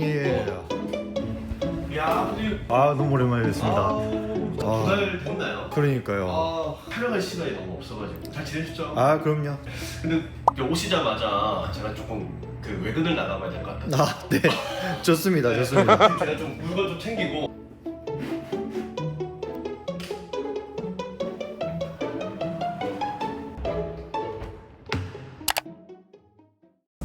예. 야, 우리 아 너무 오랜만에 뵙습니다. 아우, 아. 두달 됐나요? 그러니까요. 아, 촬영할 시간이 너무 없어가지고 잘 지내셨죠? 아 그럼요. 근데 이제 오시자마자 제가 조금 그 외근을 나가봐야 될 것 같아요. 아 네. 좋습니다. 좋습니다. 제가 좀 물건 좀 챙기고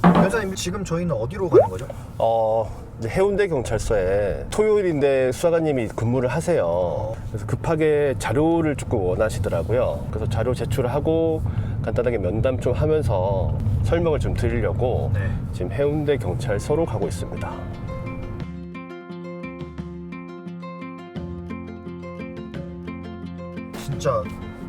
변호사님 지금 저희는 어디로 가는 거죠? 어, 이제 해운대 경찰서에 토요일인데 수사관님이 근무를 하세요. 그래서 급하게 자료를 조금 원하시더라고요. 그래서 자료 제출을 하고 간단하게 면담 좀 하면서 설명을 좀 드리려고 네. 지금 해운대 경찰서로 가고 있습니다. 진짜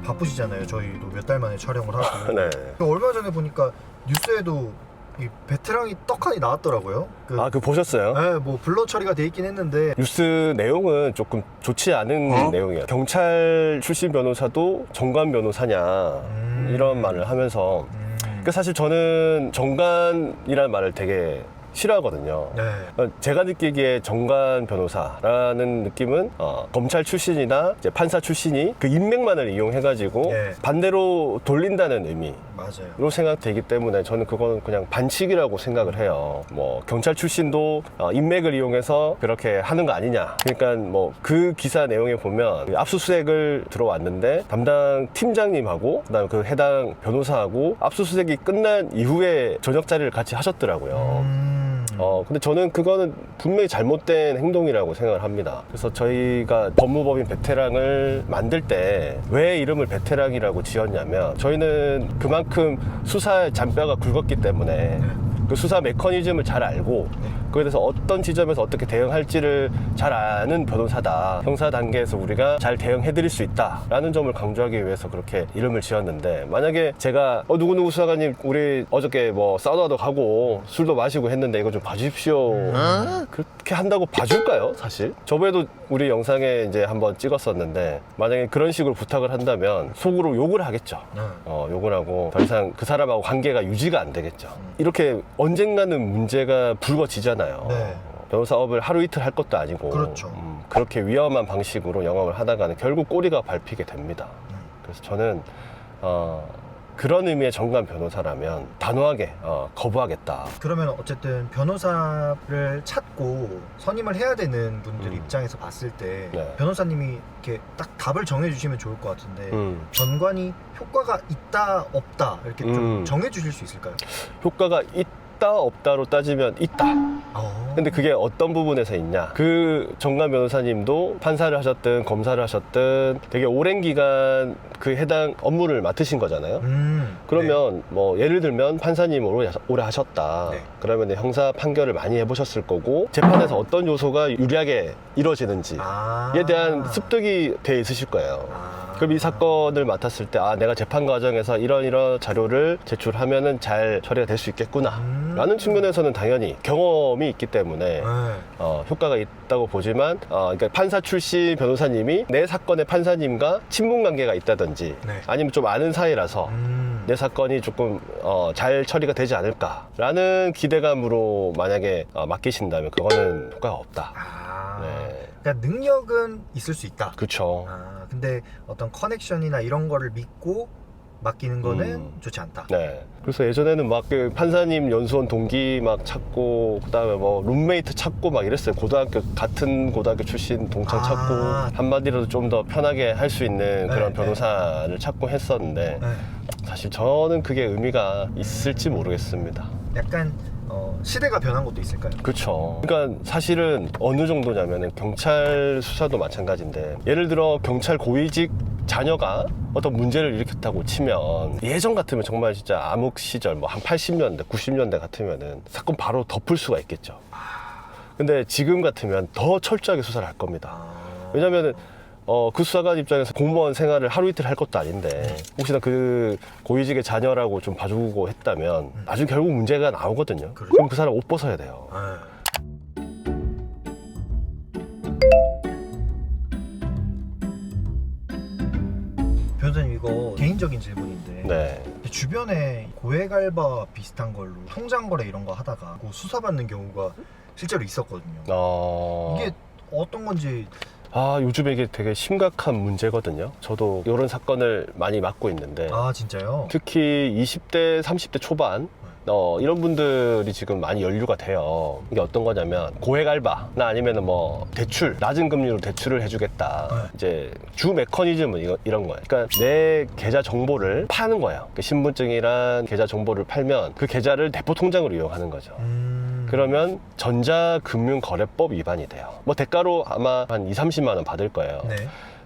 바쁘시잖아요. 저희도 몇 달 만에 촬영을 하고. 네. 얼마 전에 보니까 뉴스에도 이 베테랑이 떡하니 나왔더라고요. 그, 아, 그 보셨어요? 네, 뭐 블러 처리가 돼 있긴 했는데 뉴스 내용은 조금 좋지 않은 내용이에요. 경찰 출신 변호사도 정관 변호사냐 음. 이런 말을 하면서 음, 그 사실 저는 정관이라는 말을 되게 싫어하거든요. 네. 어, 제가 느끼기에 정관 변호사라는 느낌은 어, 검찰 출신이나 이제 판사 출신이 그 인맥만을 이용해가지고 예. 반대로 돌린다는 의미. 맞아요. 로 생각되기 때문에 저는 그건 그냥 반칙이라고 생각을 해요. 뭐 경찰 출신도 어, 인맥을 이용해서 그렇게 하는 거 아니냐. 그러니까 뭐 그 기사 내용에 보면 압수수색을 들어왔는데 담당 팀장님하고 그다음 그 해당 변호사하고 압수수색이 끝난 이후에 저녁 자리를 같이 하셨더라고요. 음. 어, 근데 저는 그거는 분명히 잘못된 행동이라고 생각을 합니다. 그래서 저희가 법무법인 베테랑을 만들 때 왜 이름을 베테랑이라고 지었냐면 저희는 그만큼 수사의 잔뼈가 굵었기 때문에 그 수사 메커니즘을 잘 알고 그에 대해서 어떤 지점에서 어떻게 대응할지를 잘 아는 변호사다. 형사 단계에서 우리가 잘 대응해 드릴 수 있다라는 점을 강조하기 위해서 그렇게 이름을 지었는데 만약에 제가 어 누구누구 수사관님 우리 어저께 뭐 사우나도 가고 술도 마시고 했는데 이거 좀 봐주십시오. 그 렇게 한다고 봐줄까요, 사실? 저번에도 우리 영상에 이제 한번 찍었었는데 만약에 그런 식으로 부탁을 한다면 속으로 욕을 하겠죠. 네. 어, 욕을 하고 더 이상 그 사람하고 관계가 유지가 안 되겠죠. 이렇게 언젠가는 문제가 불거지잖아요. 네. 변호사업을 하루 이틀 할 것도 아니고 그렇죠. 음, 그렇게 위험한 방식으로 영업을 하다가는 결국 꼬리가 밟히게 됩니다. 음. 그래서 저는 어, 그런 의미의 정관 변호사라면 단호하게 어, 거부하겠다. 그러면 어쨌든 변호사를 찾고 선임을 해야 되는 분들 음. 입장에서 봤을 때 네. 변호사님이 이렇게 딱 답을 정해주시면 좋을 것 같은데 음, 전관이 효과가 있다 없다 이렇게 좀 음. 정해주실 수 있을까요? 효과가 있다 없다로 따지면 있다. 어. 근데 그게 어떤 부분에서 있냐? 그 정관 변호사님도 판사를 하셨든 검사를 하셨든 되게 오랜 기간 그 해당 업무를 맡으신 거잖아요. 음, 그러면 뭐 예를 들면 판사님으로 야- 오래 하셨다. 네. 그러면 형사 판결을 많이 해보셨을 거고 재판에서 어떤 요소가 유리하게 이루어지는지에 네. 아. 대한 습득이 돼 있으실 거예요. 아. 그럼 이 사건을 맡았을 때, 아, 내가 재판 과정에서 이런 이런 자료를 제출하면은 잘 처리가 될 수 있겠구나. 음. 라는 측면에서는 당연히 경험이 있기 때문에 네. 어, 효과가 있다고 보지만 어, 그러니까 판사 출신 변호사님이 내 사건의 판사님과 친분 관계가 있다든지 네. 아니면 좀 아는 사이라서 음. 내 사건이 조금 어, 잘 처리가 되지 않을까라는 기대감으로 만약에 어, 맡기신다면 그거는 효과가 없다. 아. 네, 그러니까 능력은 있을 수 있다. 그렇죠. 아, 근데 어떤 커넥션이나 이런 거를 믿고 맡기는 거는 음. 좋지 않다. 네. 그래서 예전에는 막 그 판사님 연수원 동기 막 찾고 그다음에 뭐 룸메이트 찾고 막 이랬어요. 고등학교 같은 고등학교 출신 동창 아. 찾고 한마디로도 좀 더 편하게 할 수 있는 그런 네, 변호사를 찾고 했었는데 네. 사실 저는 그게 의미가 있을지 모르겠습니다. 약간 어, 시대가 변한 것도 있을까요? 그렇죠. 그러니까 사실은 어느 정도냐면은 경찰 수사도 마찬가지인데 예를 들어 경찰 고위직 자녀가 어떤 문제를 일으켰다고 치면 예전 같으면 정말 진짜 암흑 시절 뭐 한 80년대, 90년대 같으면은 사건 바로 덮을 수가 있겠죠. 근데 지금 같으면 더 철저하게 수사를 할 겁니다. 아. 왜냐면은 어, 그 수사관 입장에서 공무원 생활을 하루 이틀 할 것도 아닌데 혹시나 그 고위직의 자녀라고 좀 봐주고 했다면 나중에 결국 문제가 나오거든요. 그렇죠. 그럼 그 사람 옷 벗어야 돼요. 네. 변호사님 이거 개인적인 질문인데 네. 주변에 고액 알바 비슷한 걸로 통장 거래 이런 거 하다가 뭐 수사받는 경우가 실제로 있었거든요. 어... 이게 어떤 건지 아 요즘에 이게 되게 심각한 문제거든요. 저도 이런 사건을 많이 맡고 있는데 아 진짜요? 특히 20대, 30대 초반 어, 이런 분들이 지금 많이 연류가 돼요. 이게 어떤 거냐면 고액 알바나 아니면 뭐 대출 낮은 금리로 대출을 해주겠다. 네. 이제 주 메커니즘은 이거, 이런 거예요. 그러니까 내 계좌 정보를 파는 거예요. 그 신분증이란 계좌 정보를 팔면 그 계좌를 대포 통장으로 이용하는 거죠. 음... 그러면 전자금융거래법 위반이 돼요. 뭐 대가로 아마 한 2, 30만 원 받을 거예요. 네.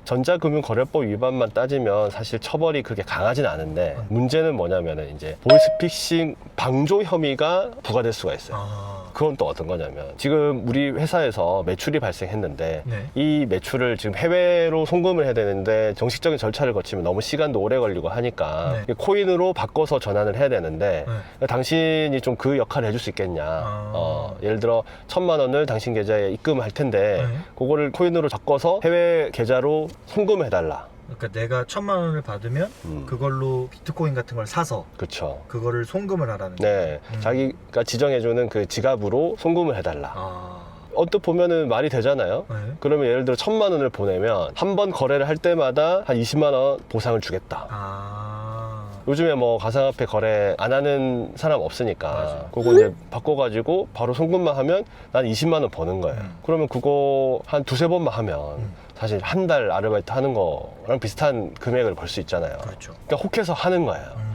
전자금융거래법 위반만 따지면 사실 처벌이 그렇게 강하진 않은데 음. 문제는 뭐냐면은 이제 보이스피싱 방조 혐의가 부과될 수가 있어요. 아 그건 또 어떤 거냐면 지금 우리 회사에서 매출이 발생했는데 네. 이 매출을 지금 해외로 송금을 해야 되는데 정식적인 절차를 거치면 너무 시간도 오래 걸리고 하니까 네. 코인으로 바꿔서 전환을 해야 되는데 네. 당신이 좀 그 역할을 해줄 수 있겠냐. 아. 어, 예를 들어 천만 원을 당신 계좌에 입금을 할 텐데 네. 그거를 코인으로 바꿔서 해외 계좌로 송금을 해달라. 그러니까 내가 천만 원을 받으면 음. 그걸로 비트코인 같은 걸 사서 그렇죠. 그거를 송금을 하라는 네, 음. 자기가 지정해주는 그 지갑으로 송금을 해달라. 아 언뜻 보면은 말이 되잖아요. 네. 그러면 예를 들어 천만 원을 보내면 한 번 거래를 할 때마다 한 20만 원 보상을 주겠다. 아 요즘에 뭐 가상화폐 거래 안 하는 사람 없으니까 맞아요. 그거 이제 바꿔가지고 바로 송금만 하면 난 20만 원 버는 거예요. 음. 그러면 그거 한 두세 번만 하면 음. 사실 한 달 아르바이트 하는 거랑 비슷한 금액을 벌 수 있잖아요. 그렇죠. 그러니까 혹해서 하는 거예요. 음.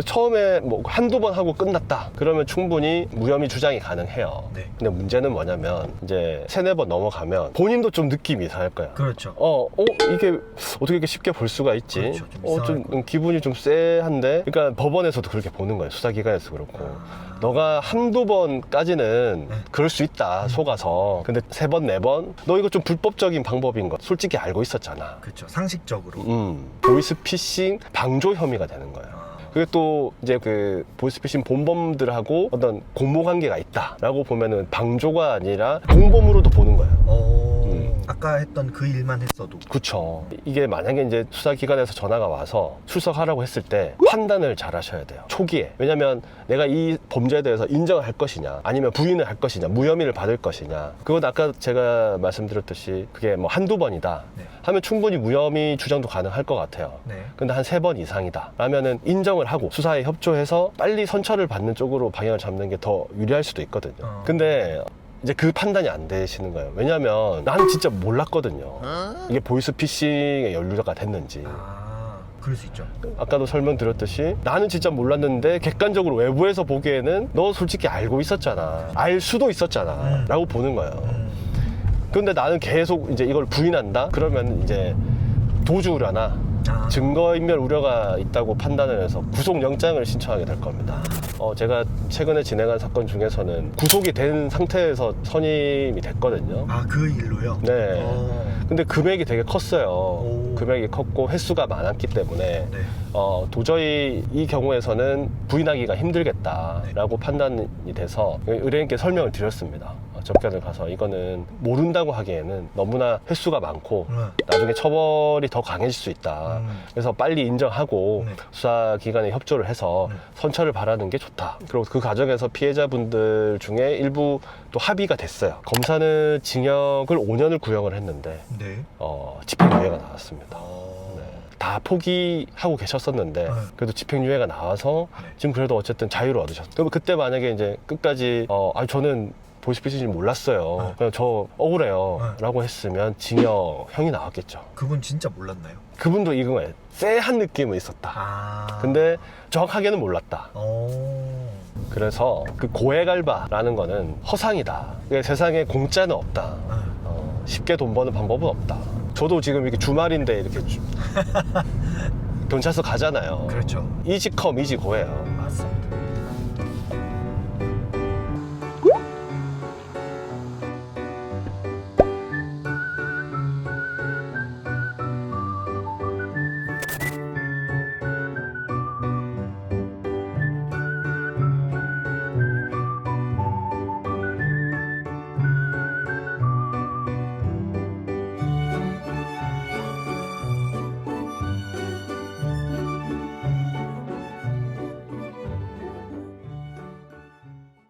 처음에 뭐 한두 번 하고 끝났다. 그러면 충분히 무혐의 주장이 가능해요. 네. 근데 문제는 뭐냐면 이제 세네 번 넘어가면 본인도 좀 느낌이 이상할 거야. 그렇죠. 어, 어, 이게 어떻게 이렇게 쉽게 볼 수가 있지? 그렇죠. 좀 어, 좀 음, 기분이 좀 쎄한데? 그러니까 법원에서도 그렇게 보는 거예요. 수사기관에서 그렇고. 아. 너가 한두 번까지는 네. 그럴 수 있다, 속아서. 근데 세 번, 네 번? 너 이거 좀 불법적인 방법인 거 솔직히 알고 있었잖아. 그렇죠. 상식적으로. 음, 보이스피싱 방조 혐의가 되는 거예요. 아. 그게 또 이제 그 보이스피싱 본범들하고 어떤 공모 관계가 있다라고 보면은 방조가 아니라 공범으로도 보는. 아까 했던 그 일만 했어도 그쵸. 이게 만약에 이제 수사기관에서 전화가 와서 출석하라고 했을 때 판단을 잘 하셔야 돼요. 초기에. 왜냐면 내가 이 범죄에 대해서 인정을 할 것이냐, 아니면 부인을 할 것이냐, 무혐의를 받을 것이냐. 그건 아까 제가 말씀드렸듯이 그게 뭐 한두 번이다. 네. 하면 충분히 무혐의 주장도 가능할 것 같아요. 네. 근데 한 세 번 이상이다. 라면은 인정을 하고 수사에 협조해서 빨리 선처를 받는 쪽으로 방향을 잡는 게 더 유리할 수도 있거든요. 어. 근데 이제 그 판단이 안 되시는 거예요. 왜냐면 나는 진짜 몰랐거든요. 이게 보이스 피싱에 연루가 됐는지. 아 그럴 수 있죠. 아까도 설명드렸듯이 나는 진짜 몰랐는데 객관적으로 외부에서 보기에는 너 솔직히 알고 있었잖아. 알 수도 있었잖아. 음. 라고 보는 거예요. 음. 근데 나는 계속 이제 이걸 부인한다? 그러면 이제 도주 우려나 아. 증거인멸 우려가 있다고 판단을 해서 구속영장을 신청하게 될 겁니다. 어, 제가 최근에 진행한 사건 중에서는 구속이 된 상태에서 선임이 됐거든요. 아 그 일로요. 네. 어. 근데 금액이 되게 컸어요. 오. 금액이 컸고 횟수가 많았기 때문에 네. 어, 도저히 이 경우에서는 부인하기가 힘들겠다라고 판단이 돼서 의뢰인께 설명을 드렸습니다. 어, 접견을 가서 이거는 모른다고 하기에는 너무나 횟수가 많고 네. 나중에 처벌이 더 강해질 수 있다. 음. 그래서 빨리 인정하고 네. 수사기관에 협조를 해서 네. 선처를 바라는 게 좋다. 그리고 그 과정에서 피해자분들 중에 일부 또 합의가 됐어요. 검사는 징역을 5년을 구형을 했는데 네. 어, 집행유예가 나왔습니다. 어. 네. 다 포기하고 계셨었는데 네. 그래도 집행유예가 나와서 네. 지금 그래도 어쨌든 자유를 얻으셨어요. 그럼 그때 만약에 이제 끝까지 어, 아 저는 보이스피싱 몰랐어요. 네. 그냥 저 억울해요. 네. 라고 했으면 징역형이 나왔겠죠. 그분 진짜 몰랐나요? 그분도 이거에 쎄한 느낌은 있었다. 아. 근데 정확하게는 몰랐다. 어. 그래서 그 고액알바라는 거는 허상이다. 세상에 공짜는 없다. 아. 어, 쉽게 돈 버는 방법은 없다. 저도 지금 이렇게 주말인데 이렇게 주- 경찰서 가잖아요. 그렇죠. 이지컴 이지고예요. 맞습니다.